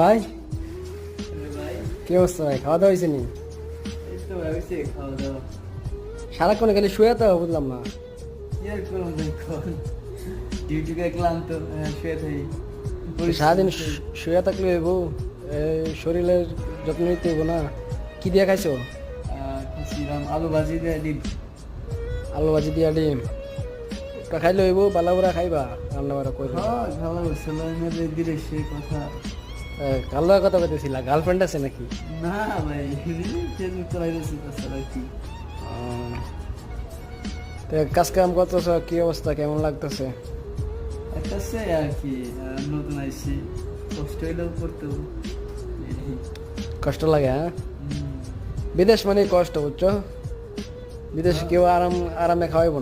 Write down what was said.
ভাই? কি অবস্থা ভাই? খাওয়া দাওয়া হয়েছে নি? সারাক্ষণ খালি শুয়ে তো বুঝলাম না। করব থাকি। সারাদিন শুয়ে থাকলে এই শরীরের যত্ন নিতে হইব না। কি দিয়ে খাইছো? আলু ভাজি দিয়ে ডিম। আলু ভাজি দিয়া ডিম। ওটা খাইলে হইব বালাবুরা খাইবা রান্না বাড়া করে হ্যাঁ ভালো ছেলে দিলে সে কথা। কালো কথা কইতেছিলা গার্লফ্রেন্ড আছে নাকি? না ভাই ফেসবুক চালাই দিয়েছি তাছাড়া কি? তো কাজ কাম করতেছ কি অবস্থা কেমন লাগতেছে? সে আর কি নতুন আইসি কষ্ট হইলেও করতে কষ্ট লাগে হ্যাঁ? বিদেশ মানে কষ্ট বুঝছ? বিদেশে কেউ আরাম আরামে খাওয়াইবো না।